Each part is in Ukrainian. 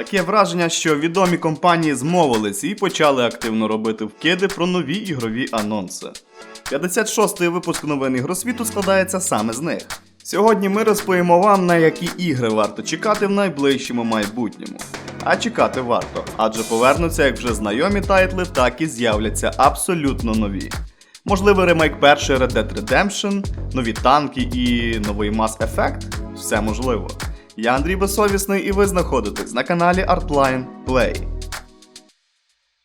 Таке враження, що відомі компанії змовились і почали активно робити вкиди про нові ігрові анонси. 56-й випуск новин ігросвіту складається саме з них. Сьогодні ми розповімо вам, на які ігри варто чекати в найближчому майбутньому. А чекати варто, адже повернуться як вже знайомі тайтли, так і з'являться абсолютно нові. Можливий ремейк першої Red Dead Redemption, нові танки і новий Mass Effect? Все можливо. Я Андрій Безсовісний і ви знаходитесь на каналі Artline Play.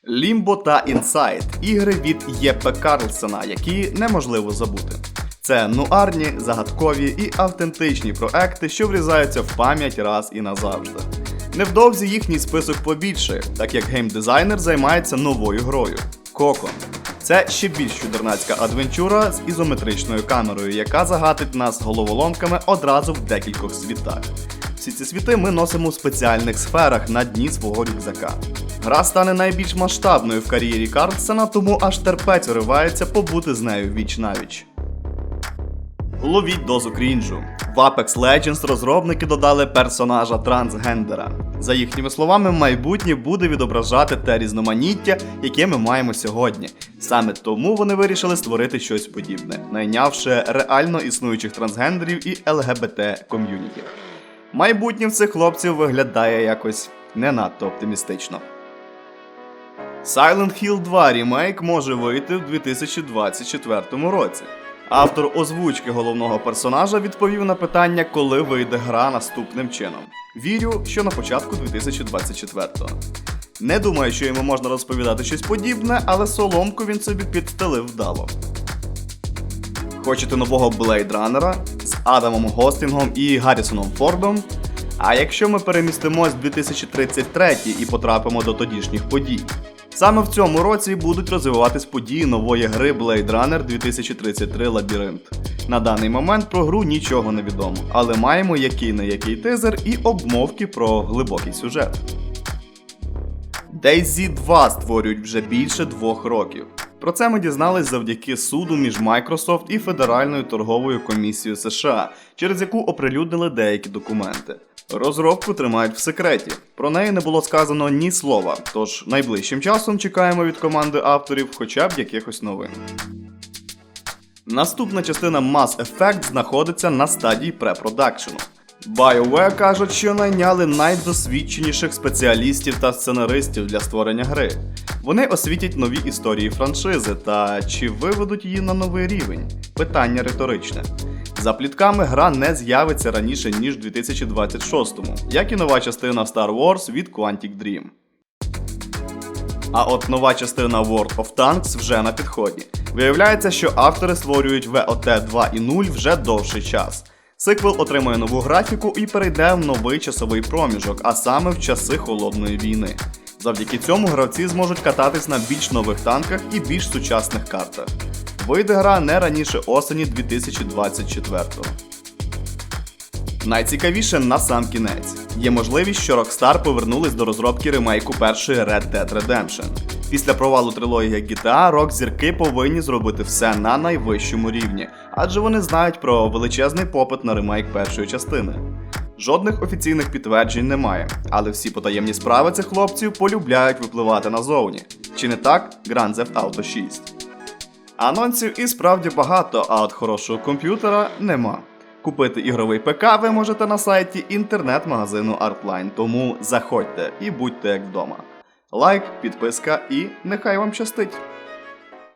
Limbo та Inside – ігри від Єпе Карлсона, які неможливо забути. Це нуарні, загадкові і автентичні проекти, що врізаються в пам'ять раз і назавжди. Невдовзі їхній список побільшає, так як геймдизайнер займається новою грою Кокон. Це ще більш чудернацька адвенчура з ізометричною камерою, яка загатить нас головоломками одразу в декількох світах. Всі ці світи ми носимо в спеціальних сферах на дні свого рюкзака. Гра стане найбільш масштабною в кар'єрі Карлсона, тому аж терпець уривається побути з нею віч навіч. Ловіть дозу крінжу. В Apex Legends розробники додали персонажа трансгендера. За їхніми словами, майбутнє буде відображати те різноманіття, яке ми маємо сьогодні. Саме тому вони вирішили створити щось подібне, найнявши реально існуючих трансгендерів і ЛГБТ ком'юніті. Майбутнє в цих хлопців виглядає якось не надто оптимістично. Silent Hill 2 ремейк може вийти в 2024 році. Автор озвучки головного персонажа відповів на питання, коли вийде гра наступним чином. Вірю, що на початку 2024-го. Не думаю, що йому можна розповідати щось подібне, але соломку він собі підстелив вдало. Хочете нового Blade Runner з Адамом Гостінгом і Гаррісоном Фордом? А якщо ми перемістимось в 2033 і потрапимо до тодішніх подій? Саме в цьому році будуть розвиватись події нової гри Blade Runner 2033 Лабіринт. На даний момент про гру нічого не відомо, але маємо який не який тизер і обмовки про глибокий сюжет. DayZ 2 створюють вже більше двох років. Про це ми дізнались завдяки суду між Microsoft і Федеральною торговою комісією США, через яку оприлюднили деякі документи. Розробку тримають в секреті. Про неї не було сказано ні слова, тож найближчим часом чекаємо від команди авторів хоча б якихось новин. Наступна частина Mass Effect знаходиться на стадії препродакшену. BioWare кажуть, що найняли найдосвідченіших спеціалістів та сценаристів для створення гри. Вони освітять нові історії франшизи та чи виведуть її на новий рівень? Питання риторичне. За плітками, гра не з'явиться раніше ніж 2026-му, як і нова частина Star Wars від Quantic Dream. А от нова частина World of Tanks вже на підході. Виявляється, що автори створюють VOT 2.0 вже довший час. Сиквел отримує нову графіку і перейде в новий часовий проміжок, а саме в часи холодної війни. Завдяки цьому гравці зможуть кататись на більш нових танках і більш сучасних картах. Вийде гра не раніше осені 2024-го. Найцікавіше на сам кінець. Є можливість, що Rockstar повернулись до розробки ремейку першої Red Dead Redemption. Після провалу трилогії GTA рок зірки повинні зробити все на найвищому рівні, адже вони знають про величезний попит на ремейк першої частини. Жодних офіційних підтверджень немає, але всі потаємні справи цих хлопців полюбляють випливати назовні. Чи не так Grand Theft Auto 6? Анонсів і справді багато, а от хорошого комп'ютера нема. Купити ігровий ПК ви можете на сайті інтернет-магазину Artline, тому заходьте і будьте як вдома. Лайк, підписка і нехай вам щастить!